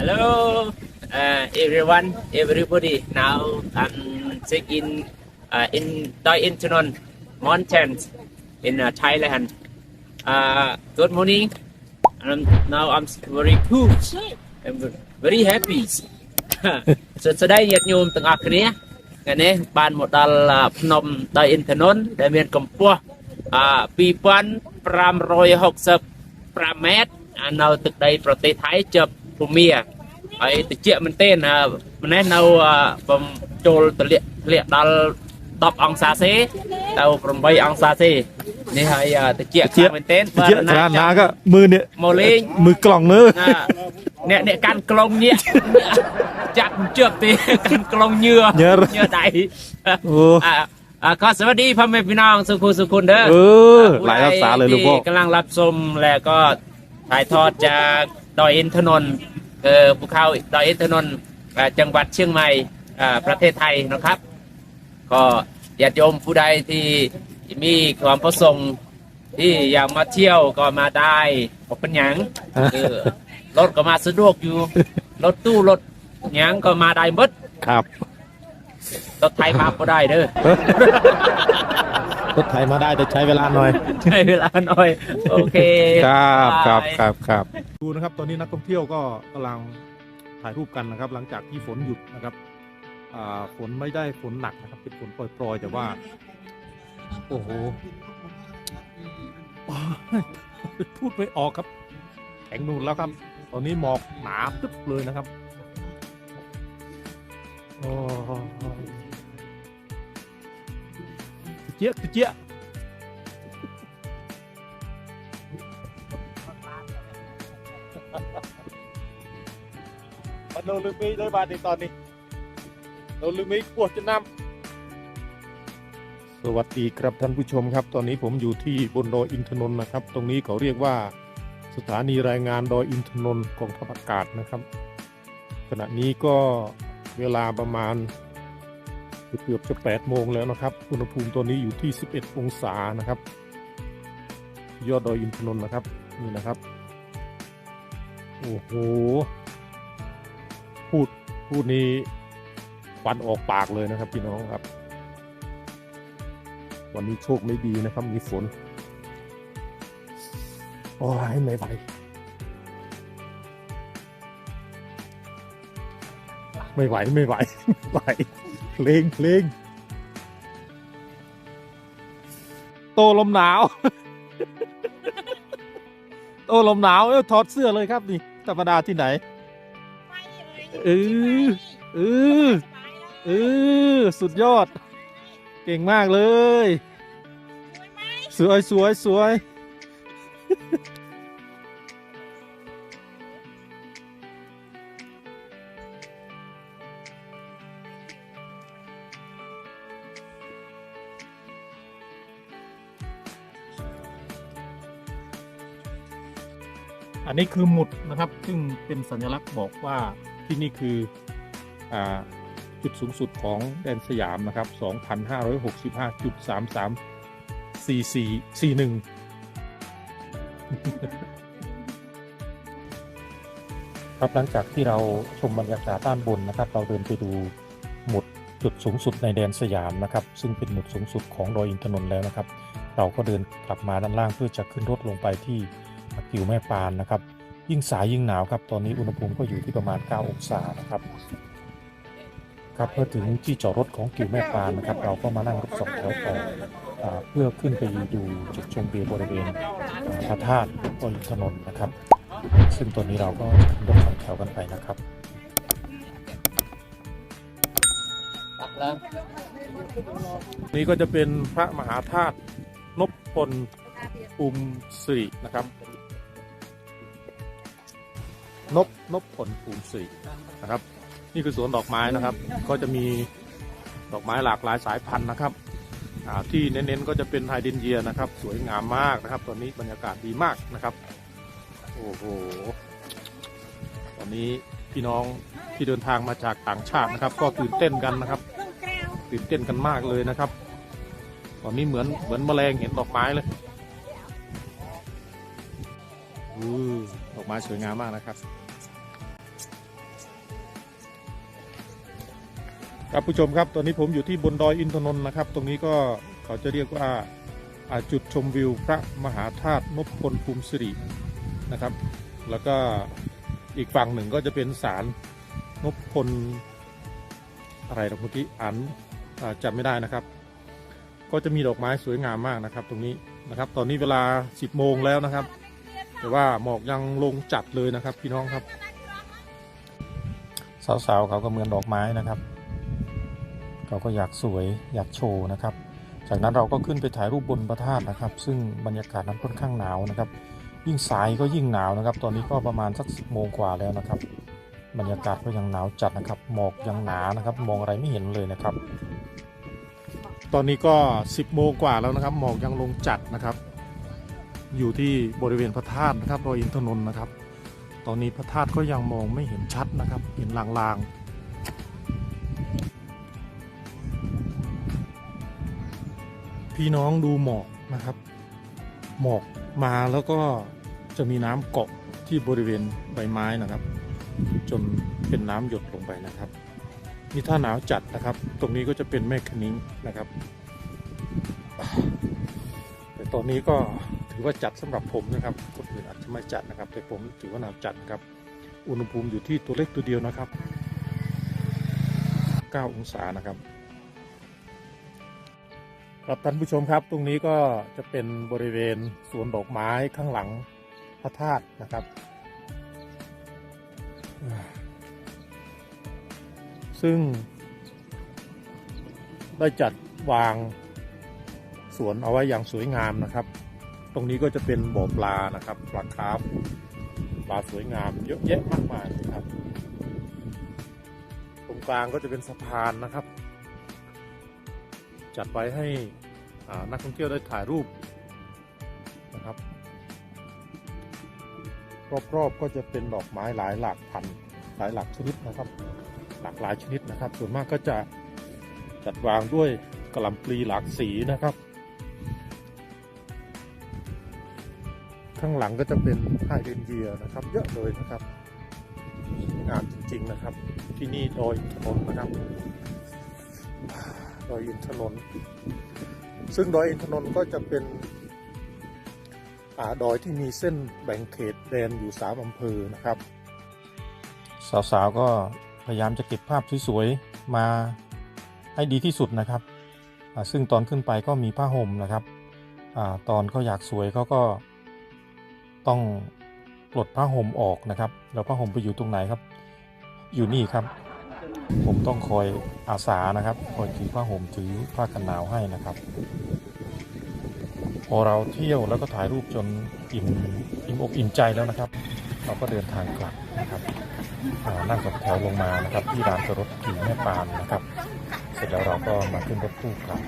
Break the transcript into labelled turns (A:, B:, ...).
A: Hello, uh, everyone, everybody. Now I'm taking uh, in Doi Intanon Mountains in uh, Thailand. Uh, good morning. Um, now I'm very cool. I'm very happy. សួស្តីញាតិញោមទាំងអស់គ្នាថ្ងៃនេះបានមកដល់អាភ្នំដោយអ៊ីនធននដែលមានកម្ពស់អា2565ម៉ែត្រអានៅទឹកដីប្រទេសថៃជាប់ ភូមាហើយតិចមែនទែនអាម្នេះនៅអាបំចូលទលាក់ធ្លាក់ដល់10អង្សាសេទៅ8អង្សាសេនេះហើយអាតិចខ្លាំងមែនទែន
B: តិចច្រើនណាក៏มือเนี่ย
A: មកលេង
B: มือกล่องเนอะ
A: ណាអ្នកអ្នកកាន់ក្លងញាក់ចាប់មិនជឿបទេកាន់ក្លងញឿញឿដៃ
B: โอ้
A: อ่าอ่าก็สวัสดีพ่อแม่พี่น้องสุขุสุขุนเด้อ
B: เออหลายรักษาเลยลูกพ่อ
A: ที่กำลังรับชมและก็ถ่ายทอดจาก ดอยอินทนนท์เออภูเขาดอยอินทนนท์อ่าจังหวัดเชียงใหม่อ่าประเทศไทยนะครับ ก็ญาติโยมผู้ใดที่มีความประสงค์ที่อยากมาเที่ยวก็มาได้บ่เป็นหยังเออรถก็มาสะดวกอยู่ รถตู้รถหยังก็มาได้หมด
B: ครับ
A: รถไทยมาก็ได้เด้อ
B: รถไถมาได้แต่ใช้เวลาหน่อย
A: ใช้เวลาหน่อย โอเค
B: ครับครับา
A: ย
B: ครับครับดูนะครับ ตอนนี้นักท่องเที่ยวก็กำลังถ่ายรูปกันนะครับ หลังจากที่ฝนหยุดนะครับอ่าฝนไม่ได้ฝนหนักนะครับ เป็นฝนโปรยๆแต่ว่า โอ้โหโอ้ยพูดไม่ออกครับ แข็งนูนแล้วครับ ตอนนี้หมอกหนาตึ๊บเลยนะครับ โอ้ย เจี๊ยะเจี๊ยะมันโดนลืมมีเลยบาดในตอนนี้โดนลืมมีปวดจะนำสวัสดีครับท่านผู้ชมครับ ตอนนี้ผมอยู่ที่บนดอยอินทนนท์นะครับ ตรงนี้เขาเรียกว่าสถานีรายงานดอยอินทนนท์กองทัพอากาศนะครับ ขณะนี้ก็เวลาประมาณ เกือบจะ 8 โมงแล้วนะครับ อุณหภูมิตัวนี้อยู่ที่ 11 องศานะครับ ยอดดอยอินทนนท์นะครับ นี่นะครับ โอ้โห พูด พูดนี้ฟันออกปากเลยนะครับพี่น้องครับ วันนี้โชคไม่ดีนะครับ มีฝน โอ้ยไม่ไหวไม่ไหว ไม่ไหวไม่ไหว เพลงเพลง โตลมหนาว โตลมหนาวเอ้ยถอดเสื้อเลยครับนี่ธรรมดาที่ไหน เออเออเออสุดยอด เก่งมากเลย สวยสวยสวย อันนี้คือหมุดนะครับ ซึ่งเป็นสัญลักษณ์บอกว่าที่นี่คืออจุดสูงสุดของแดนสยามนะครับ 2,565.334441ครับหลังจากที่เราชมบรรยากาศด้านบนนะครับ เราเดินไปดูหมุดจุดสูงสุดในแดนสยามนะครับ ซึ่งเป็นหมุดสูงสุดของดอยอินทนนท์แล้วนะครับ เราก็เดินกลับมาด้านล่างเพื่อจะขึ้นรถลงไปที่ กิวแม่ปานนะครับ ยิ่งสายยิ่งหนาวครับตอนนี้อุณหภูมิก็อยู่ที่ประมาณ 9 องศานะครับครับเพื่อถึงที่จอดรถของกิวแม่ปานนะครับ เราก็มานั่งรถสองแถวต่ออเพื่อขึ้นไปดูจุดชมวิวบริเวณพระธาตุดอยอินทนนนะครับ ซึ่งตอนนี้เราก็ขึ้นรถสองแถวกันไปนะครับนี่ก็จะเป็นพระมหาธาตุนพพลอุมสิรินะครับ นบนบผลภูมิสีนะครับ นี่คือสวนดอกไม้นะครับ ก็จะมีดอกไม้หลากหลายสายพันธุ์นะครับที่เน้นๆก็จะเป็นไฮเดนเยียนะครับ สวยงามมากนะครับ ตอนนี้บรรยากาศดีมากนะครับ โอ้โห ตอนนี้พี่น้องที่เดินทางมาจากต่างชาตินะครับ ก็ตื่นเต้นกันนะครับ ตื่นเต้นกันมากเลยนะครับ ตอนนี้เหมือนเหมือนแมลงเห็นดอกไม้เลยอือ มาสวยงามมากนะครับครับผู้ชมครับตอนนี้ผมอยู่ที่บนดอยอินทนนท์นะครับ ตรงนี้ก็เขาจะเรียกว่าจุดชมวิวพระมหาธาตุนพพลภูมิสิรินะครับ แล้วก็อีกฝั่งหนึ่งก็จะเป็นศาลนพพลอะไรนะอกี้อ่านจำไม่ได้นะครับ ก็จะมีดอกไม้สวยงามมากนะครับ ตรงนี้นะครับ ตอนนี้เวลา 10 โมงแล้วนะครับ แต่ว่าหมอกยังลงจัดเลยนะครับ พี่น้องครับ สาวๆเขาก็เหมือนดอกไม้นะครับเราก็อยากสวยอยากโชว์นะครับ จากนั้นเราก็ขึ้นไปถ่ายรูปบนพระธาตุนะครับ ซึ่งบรรยากาศนั้นค่อนข้างหนาวนะครับ ยิ่งสายก็ยิ่งหนาวนะครับ ตอนนี้ก็ประมาณสักสิบโมงกว่าแล้วนะครับ บรรยากาศก็ยังหนาวจัดนะครับ หมอกยังหนานะครับ มองอะไรไม่เห็นเลยนะครับ ตอนนี้ก็ 10โมงกว่าแล้วนะครับ หมอกยังลงจัดนะครับ อยู่ที่บริเวณพระธาตุนะครับดอยอินทนนท์นะครับ ตอนนี้พระธาตุก็ยังมองไม่เห็นชัดนะครับ เห็นลางๆพี่น้องดูหมอกนะครับ หมอกมาแล้วก็จะมีน้ำเกาะที่บริเวณใบไม้นะครับ จนเป็นน้ำหยดลงไปนะครับนี่ถ้าหนาวจัดนะครับ ตรงนี้ก็จะเป็นแม่คนิ้งนะครับ แต่ตอนนี้ก็ ถือว่าจัดสำหรับผมนะครับคนอื่นอาจจะไม่จัดนะครับ แต่ผมถือว่าหนาวจัดครับ อุณหภูมิอยู่ที่ตัวเล็กตัวเดียวนะครับ 9 องศานะครับครับท่านผู้ชมครับตรงนี้ก็จะเป็นบริเวณสวนดอกไม้ข้างหลังพระธาตุนะครับ ซึ่ง ได้จัดวางสวนเอาไว้อย่างสวยงามนะครับ ตรงนี้ก็จะเป็นบ่อปลานะครับ ปลาคาร์ฟปลาสวยงามเยอะแยะมากมายนะครับ ตรงกลางก็จะเป็นสะพานนะครับ จัดไว้ให้นักท่องเที่ยวได้ถ่ายรูปนะครับ รอบๆก็จะเป็นดอกไม้หลายหลากพันธุ์หลายหลากชนิดนะครับ หลากหลายชนิดนะครับ ส่วนมากก็จะจัดวางด้วยกระลำปลีหลากสีนะครับ ข้างหลังก็จะเป็นไฮเดรนเยียนะครับ เยอะเลยนะครับงามจริงๆนะครับ ที่นี่ดอยอินทนนท์นะครับดอยอินทนนท์ซึ่งดอยอินทนนท์ก็จะเป็นอ่าดอยที่มีเส้นแบ่งเขตแดนอยู่สามอำเภอนะครับ สาวๆก็พยายามจะเก็บภาพสวยๆมาให้ดีที่สุดนะครับ ซึ่งตอนขึ้นไปก็มีผ้าห่มนะครับอตอนเขาอยากสวยเขาก็ ต้องปลดผ้าห่มออกนะครับแล้วผ้าห่มไปอยู่ตรงไหนครับ อยู่นี่ครับ ผมต้องคอยอาสานะครับคอยถือผ้าห่มถือผ้ากันหนาวให้นะครับ พอเราเที่ยวแล้วก็ถ่ายรูปจนอิ่มอิ่มอกอิ่มใจแล้วนะครับ เราก็เดินทางกลับนะครับนั่งกับแถวลงมานะครับ ที่ร้านจอดรถขี่แม่ปานนะครับ เสร็จแล้วเราก็มาขึ้นรถตู้กลับ